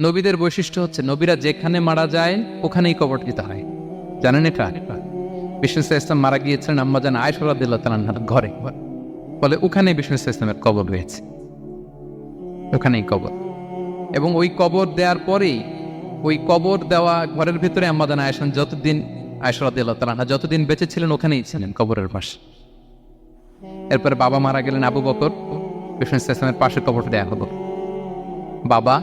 নবীদের বৈশিষ্ট্য হচ্ছে, নবীরা যেখানে মারা যায়, ওখানেই কবর দিতে হয়। জানেন এটা? বিষ্ণু ইসলাম মারা গিয়েছিলেন আম্মাজান আয়সরাদিল্লাহ তালার ঘরে। ফলে ওখানেই বিষ্ণু ইসলামের কবর রয়েছে। ওখানেই কবর। এবং ওই কবর দেওয়ার পরেই, ওই কবর দেওয়া ঘরের ভিতরে আম্মাদান আয়সান যতদিন আয়সরাদিল্লাহ তালাহা যতদিন বেঁচে ছিলেন, ওখানেই ছিলেন কবরের পাশে। এরপরে বাবা মারা গেলেন আবু বকর। বিষ্ণু ইসলামের পাশে কবর দেয়া হলো। বাবা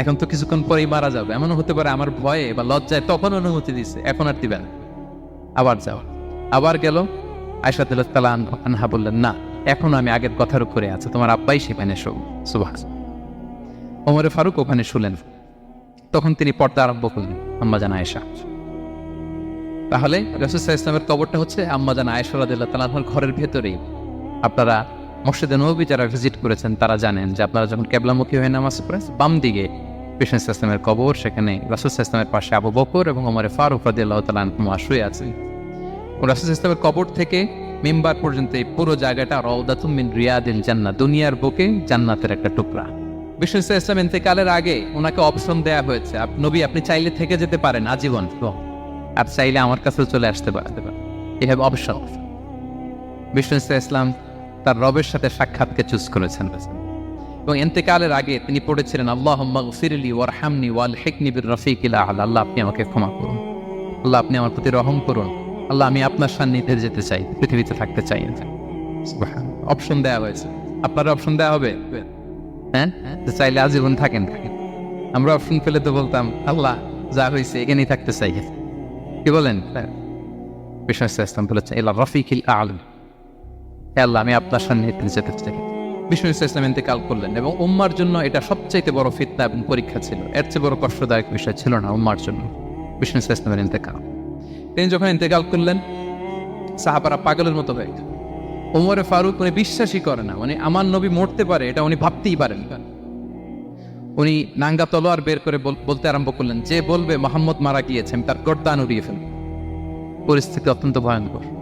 এখন তো কিছুক্ষণ পরেই মারা যাবে। এমনও হতে পারে আমার ভয়ে বা লজ্জায় তখন অনুমতি দিছে, এখন আর দিবেন আবার যাও। আবার গেল। আয়সাদুল্লাহ আনহা বললেন, না, এখন আমি আগের কথার উপরে আছে। তোমার আব্বাই সেখানে শো সুভাষ ওমরে ফারুক ওখানে শুলেন। তখন তিনি পর্দা আরম্ভ করলেন, আম্মা জান আয়েশা। তাহলে রসুল্লাহ ইসলামের কবরটা হচ্ছে আম্মা জান আয়েশা রাদিল্লাহ তালাহর ঘরের ভেতরেই। আপনারা মসজিদে নবী যারা ভিজিট করেছেন তারা জানেন যে আপনারা যখন কেবলামুখী হয়ে নামাজ পড়েন বাম দিকে কৃষ্ণ ইসলামের কবর সেখানে রাসুল ইসলামের পাশে আবু বকর এবং ওমরে ফারুক রাদিল্লাহ তালা শুয়ে আছেন। রাসুল ইসলামের কবর থেকে মেম্বার পর্যন্ত এই পুরো জায়গাটা রওদাতুম মিন রিয়াদিল জান্না দুনিয়ার বুকে জান্নাতের একটা টুকরা। বিষ্ণু ইসলাম ইন্তেকালের আগে ওনাকে অপশন দেয়া হয়েছে। নবী আপনি চাইলে থেকে যেতে পারেন আজীবন। আর চাইলে আমার কাছেও চলে আসতে পারতে পারেন হ্যাভ অপশন বিষ্ণু ইসলাম তার রবের সাথে সাক্ষাৎকে চুজ করেছেন। এবং এন্তেকালের আগে তিনি পড়েছিলেন আল্লাহ ফিরলি ওয়ারহামনি ওয়াল হেকনি বির রফিক ইলা আল্লাহ, আপনি আমাকে ক্ষমা করুন। আল্লাহ, আপনি আমার প্রতি রহম করুন। আল্লাহ, আমি আপনার সান্নিধ্যে যেতে চাই, পৃথিবীতে থাকতে চাই। অপশন দেওয়া হয়েছে। আপনার অপশন দেওয়া হবে? হ্যাঁ? চাইলে আজীবন থাকেন। থাকেন আমরা অপশন পেলে তো বলতাম, আল্লাহ, যা হয়েছে এখানেই থাকতে চাই। কি বলেন? বিষ্ণু ইসলাম বলেছেন এলা রফিকিল আলম আল্লাহ, আমি আপনার সান্নিধ্যে যেতে চাই। বিষ্ণু ইসলাম ইন্তেকাল করলেন এবং উম্মার জন্য এটা সবচাইতে বড় ফিতনা এবং পরীক্ষা ছিল। এর চেয়ে বড় কষ্টদায়ক বিষয় ছিল না উম্মার জন্য। বিষ্ণু ইসলামের ইন্তেকাল। তিনি যখন ইন্তেকাল করলেন, সাহাবারা পাগলের মতো হয়ে গেল ওমরে ফারুক উনি বিশ্বাসই করে না মানে আমার নবী মরতে পারে, এটা উনি ভাবতেই পারেন উনি নাঙ্গা তলোয়ার বের করে বল- বলতে আরম্ভ করলেন, যে বলবে, মোহাম্মদ মারা গিয়েছে, আমি তার গর্দান উড়িয়ে ফেলব। পরিস্থিতি অত্যন্ত ভয়ঙ্কর।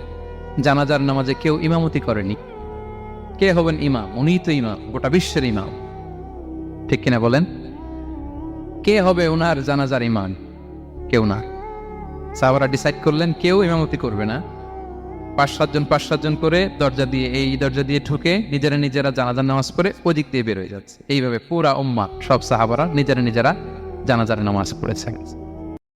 জানাজার নামাজে কেউ ইমামতি করেনি। কে হবেন ইমাম? উনিই তো ইমাম, গোটা বিশ্বের ইমাম। ঠিক কিনা বলেন? কে হবে ওনার জানাজার ইমান? কেউ না। সাহাবারা ডিসাইড করলেন, কেউ ইমামতি করবে না। পাঁচ সাতজন পাঁচ সাতজন করে দরজা দিয়ে, এই দরজা দিয়ে ঢুকে নিজেরা নিজেরা জানাজার নামাজ পড়ে ওদিক দিয়ে বের হয়ে যাচ্ছে। এইভাবে পুরা উম্মা সব সাহাবারা নিজেরা নিজেরা জানাজার নামাজ পড়েছে